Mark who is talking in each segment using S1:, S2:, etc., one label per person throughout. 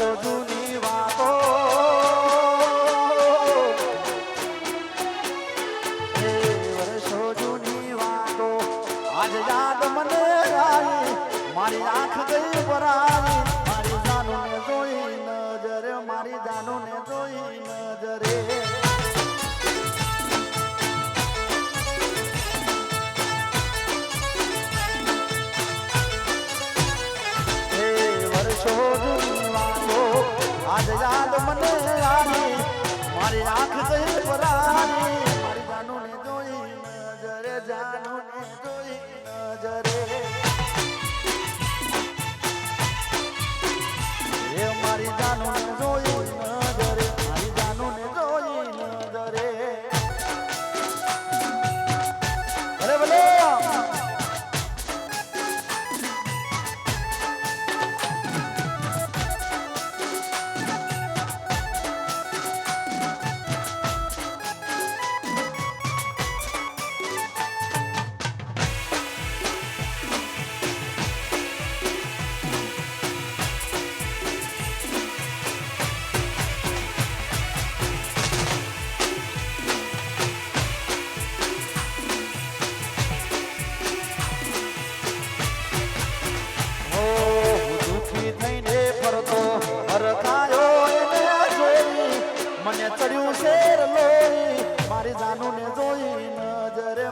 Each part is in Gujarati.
S1: વર્ષો જૂની વાતો વર્ષો જૂની વાતો. આજ યાદ મને મારી આંખ ગઈ આજ યાદ મને આવી મારી આંખ ગઈ પરાની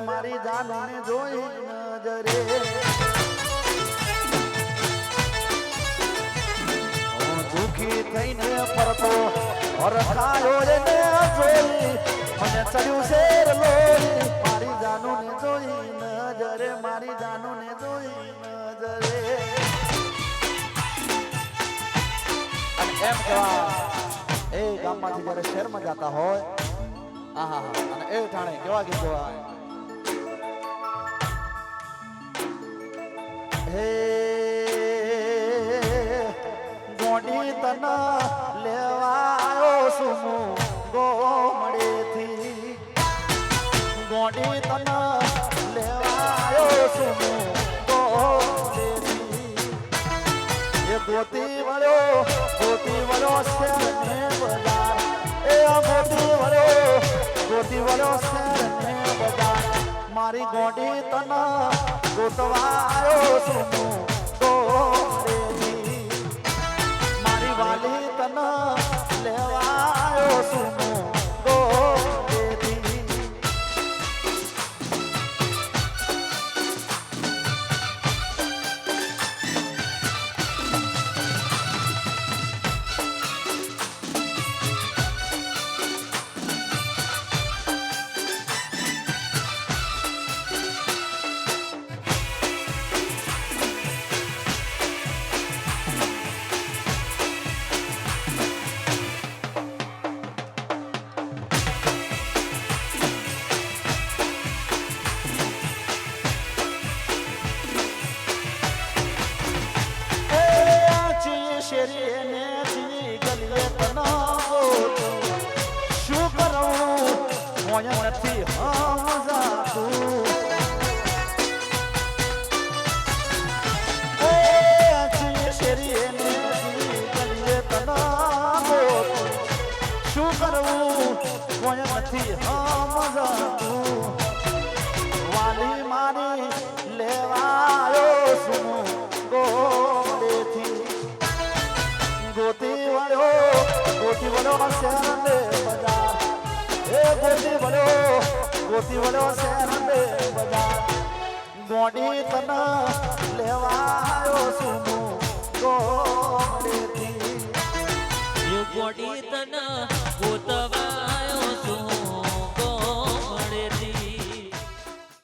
S1: મારી જાનને જોઈ નજરે. દુખી થઈને પરતો હરખાયો એને જોઈ, મને ચડ્યું શેર લોહી. મારી જાનુને જોઈ નજરે, મારી જાનુને જોઈ નજરે. એમ કહેવા એ ગામમાંથી જ્યારે શહેરમાં જતા હોય આહા હા અને એ ઠાણે કેવા ગીત ગવાય? હે, ગોડી તન લેવાયો સુમુ ગોમડેથી ગોડી તન લેવાયો સુમુ ગોમડેથી એ ગોતી વળ્યો ગોતી વળ્યો શેર મારી ગોડી તન ગોતવાયો સુનું ગોરેલી શેરીએ ને ચી ગલીએ તનાવો શું કરું? મોય નથી તનાવો શું કરવું કોઈ નથી હા વાલી વળ્યો શેરને બજાર એ ગોતી વળ્યો ગોતી વળ્યો શેરને બજાર ગોડી તન લેવાયો સુનું ગોડેથી
S2: ગોડી તન ગોતવાયો છું